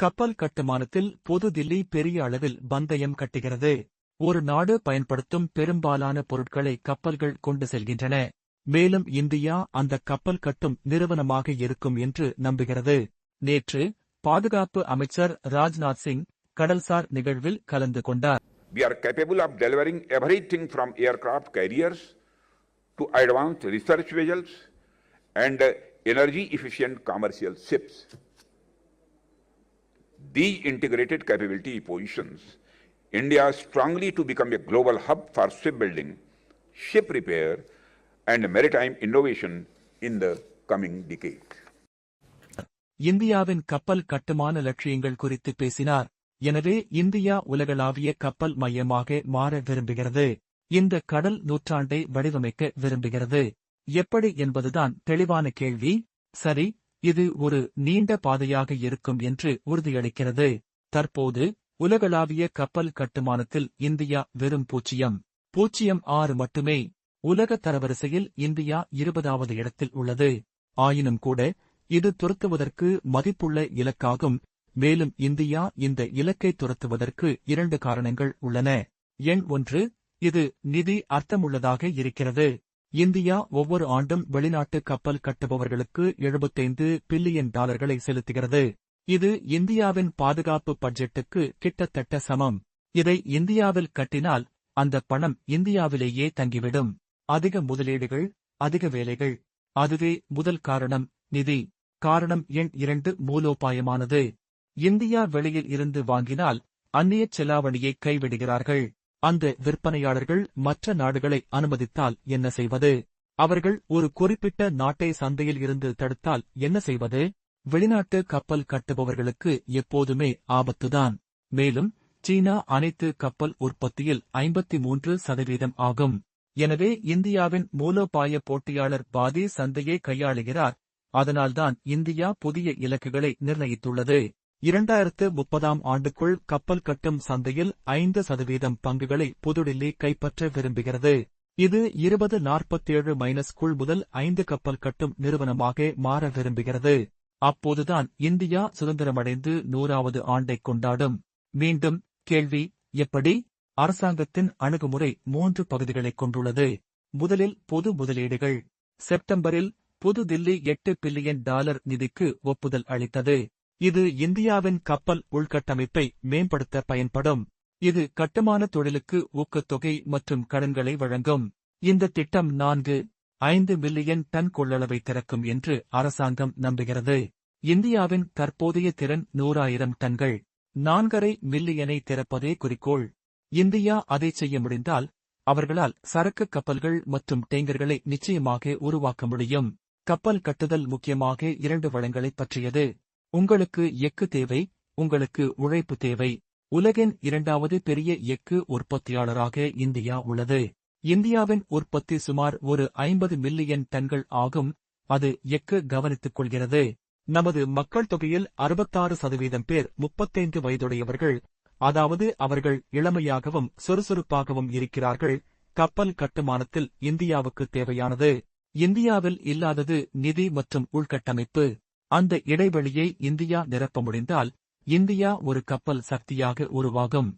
கப்பல் கட்டுமானத்தில் பொது தில்லி பெரிய அளவில் பந்தயம் கட்டுகிறது. ஒரு நாடு பயன்படுத்தும் பெரும்பாலான பொருட்களை கப்பல்கள் கொண்டு செல்கின்றன. மேலும் இந்தியா அந்த கப்பல் கட்டும் நிறுவனமாக இருக்கும் என்று நம்புகிறது. நேற்று பாதுகாப்பு அமைச்சர் ராஜ்நாத் சிங் கடல்சார் நிகழ்வில் கலந்து கொண்டார். We are capable of delivering everything from aircraft carriers to advanced research vessels and energy efficient commercial ships. These integrated capability positions India strongly to become a global hub for shipbuilding, ship repair, and maritime innovation in the coming decade. இந்தியாவின் கப்பல் கட்டுமான லட்சியங்கள் குறித்து பேசினார் எனவே India உலகளாவிய கப்பல் மையமாக மாற விரும்புகிறது இந்த கடல் நூற்றாண்டை வடிவமைக்க விரும்புகிறது எப்படி என்பதுதான் தெளிவான கேள்வி சரி இது ஒரு நீண்ட பாதையாக இருக்கும் என்று உறுதியளிக்கிறது. தற்போது உலகளாவிய கப்பல் கட்டுமானத்தில் இந்தியா வெறும் பூச்சியம் பூச்சியம் ஆறு மட்டுமே. உலக தரவரிசையில் இந்தியா இருபதாவது இடத்தில் உள்ளது. ஆயினும் கூட இது துரத்துவதற்கு மதிப்புள்ள இலக்காகும். மேலும் இந்தியா இந்த இலக்கை துரத்துவதற்கு இரண்டு காரணங்கள் உள்ளன. எண் ஒன்று இது நிதி அர்த்தமுள்ளதாக இருக்கிறது. இந்தியா ஒவ்வொரு ஆண்டும் வெளிநாட்டு கப்பல் கட்டுபவர்களுக்கு 75 பில்லியன் டாலர்களை செலுத்துகிறது. இது இந்தியாவின் பாதுகாப்பு பட்ஜெட்டுக்கு கிட்டத்தட்ட சமம். இதை இந்தியாவில் கட்டினால் அந்த பணம் இந்தியாவிலேயே தங்கிவிடும். அதிக முதலீடுகள் அதிக வேலைகள். அதுவே முதல் காரணம் நிதி. காரணம் எண் இரண்டு மூலோபாயமானது. இந்தியா வெளியில் இருந்து வாங்கினால் அந்நியச் செலாவணியை கைவிடுகிறார்கள். அந்த விற்பனையாளர்கள் மற்ற நாடுகளை அனுமதித்தால் என்ன செய்வது? அவர்கள் ஒரு குறிப்பிட்ட நாட்டை சந்தையில் இருந்து தடுத்தால் என்ன செய்வது? வெளிநாட்டு கப்பல் கட்டுபவர்களுக்கு எப்போதுமே ஆபத்துதான். மேலும் சீனா அனைத்து கப்பல் உற்பத்தியில் 53% சதவீதம் ஆகும். எனவே இந்தியாவின் மூலோபாய போட்டியாளர் பாதி சந்தையை கையாளுகிறார். அதனால்தான் இந்தியா புதிய இலக்குகளை நிர்ணயித்துள்ளது. இரண்டாயிரத்து முப்பதாம் ஆண்டுக்குள் கப்பல் கட்டும் சந்தையில் ஐந்து சதவீதம் பங்குகளை புதுடில்லி கைப்பற்ற விரும்புகிறது. இது இருபது நாற்பத்தேழு மைனஸ் குள் முதல் ஐந்து கப்பல் கட்டும் நிறுவனமாக மாற விரும்புகிறது. அப்போதுதான் இந்தியா சுதந்திரமடைந்து நூறாவது ஆண்டைக் கொண்டாடும். மீண்டும் கேள்வி எப்படி? அரசாங்கத்தின் அணுகுமுறை மூன்று பகுதிகளைக் கொண்டுள்ளது. முதலில் பொது முதலீடுகள். செப்டம்பரில் புதுதில்லி எட்டு பில்லியன் டாலர் நிதிக்கு ஒப்புதல் அளித்தது. இது இந்தியாவின் கப்பல் உள்கட்டமைப்பை மேம்படுத்த பயன்படும். இது கட்டுமான தொழிலுக்கு ஊக்கத்தொகை மற்றும் கடன்களை வழங்கும். இந்த திட்டம் நான்கு ஐந்து மில்லியன் டன் கொள்ளளவை திறக்கும் என்று அரசாங்கம் நம்புகிறது. இந்தியாவின் தற்போதைய திறன் நூறாயிரம் டன்கள். நான்கரை மில்லியனை திறப்பதே குறிக்கோள். இந்தியா அதை செய்ய முடிந்தால் அவர்களால் சரக்கு கப்பல்கள் மற்றும் டேங்கர்களை நிச்சயமாக உருவாக்க முடியும். கப்பல் கட்டுதல் முக்கியமாக இரண்டு வளங்களைப் பற்றியது. உங்களுக்கு எஃகு தேவை உங்களுக்கு உழைப்பு தேவை. உலகின் இரண்டாவது பெரிய எஃகு உற்பத்தியாளராக இந்தியா உள்ளது. இந்தியாவின் உற்பத்தி சுமார் ஒரு ஐம்பது மில்லியன் டன்கள் ஆகும். அது எஃகு கவனித்துக் கொள்கிறது. நமது மக்கள் தொகையில் அறுபத்தாறு சதவீதம் பேர் முப்பத்தைந்து வயதுடையவர்கள். அதாவது அவர்கள் இளமையாகவும் சுறுசுறுப்பாகவும் இருக்கிறார்கள். கப்பல் கட்டுமானத்தில் இந்தியாவுக்கு தேவையானது. இந்தியாவில் இல்லாதது நிதி மற்றும் உள்கட்டமைப்பு. அந்த இடைவெளியை இந்தியா நிரப்ப முடிந்தால் இந்தியா ஒரு கப்பல் சக்தியாக உருவாகும்.